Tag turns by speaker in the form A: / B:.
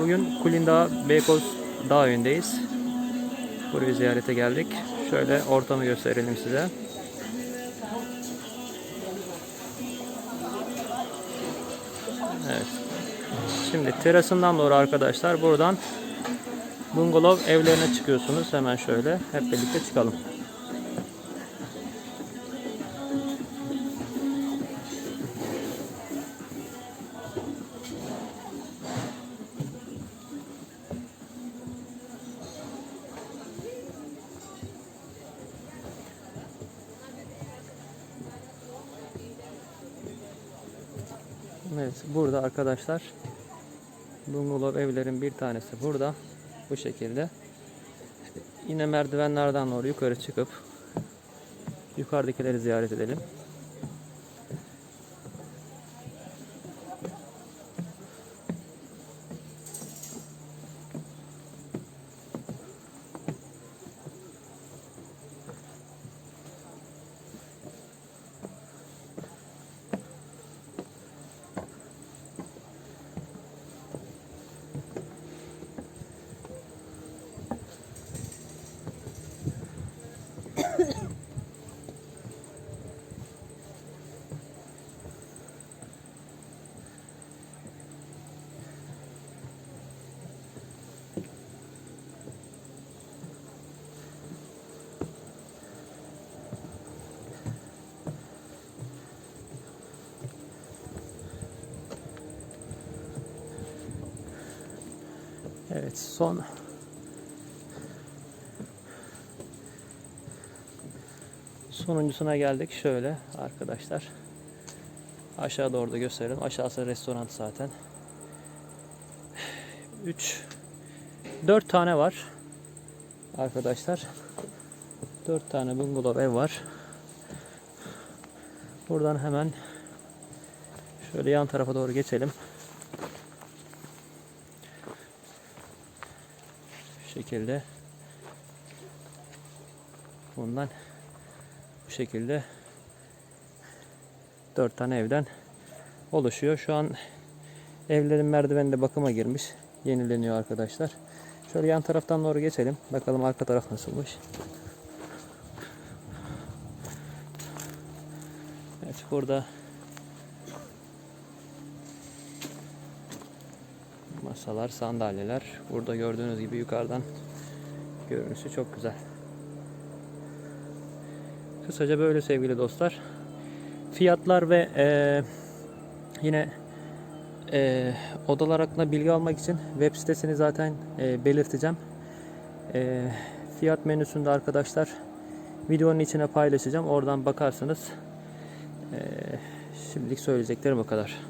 A: Bugün Kulindağ Beykoz Dağ Evindeyiz. Burayı ziyarete geldik. Şöyle ortamı gösterelim size. Evet. Şimdi terasından doğru arkadaşlar buradan bungalov evlerine çıkıyorsunuz. Hemen şöyle hep birlikte çıkalım. Evet burada arkadaşlar bungalov evlerin bir tanesi burada bu şekilde yine merdivenlerden doğru yukarı çıkıp yukarıdakileri ziyaret edelim. Evet son sonuncusuna geldik. Şöyle arkadaşlar. Aşağı doğru da gösterelim. Aşağısı restoran zaten. 3 4 tane var. Arkadaşlar. 4 tane bungalov ev var. Buradan hemen şöyle yan tarafa doğru geçelim. Şekilde bundan bu şekilde dört tane evden oluşuyor. Şu an evlerin merdiveni de bakıma girmiş. Yenileniyor arkadaşlar. Şöyle yan taraftan doğru geçelim. Bakalım arka taraf nasılmış. Evet burada masalar, sandalyeler. Burada gördüğünüz gibi yukarıdan görünüşü çok güzel. Kısaca böyle sevgili dostlar. Fiyatlar ve eee, yine eee, odalar hakkında bilgi almak için web sitesini zaten eee, belirteceğim. Eee, fiyat menüsünde arkadaşlar videonun içine paylaşacağım. Oradan bakarsınız. Eee, şimdilik söyleyeceklerim bu kadar.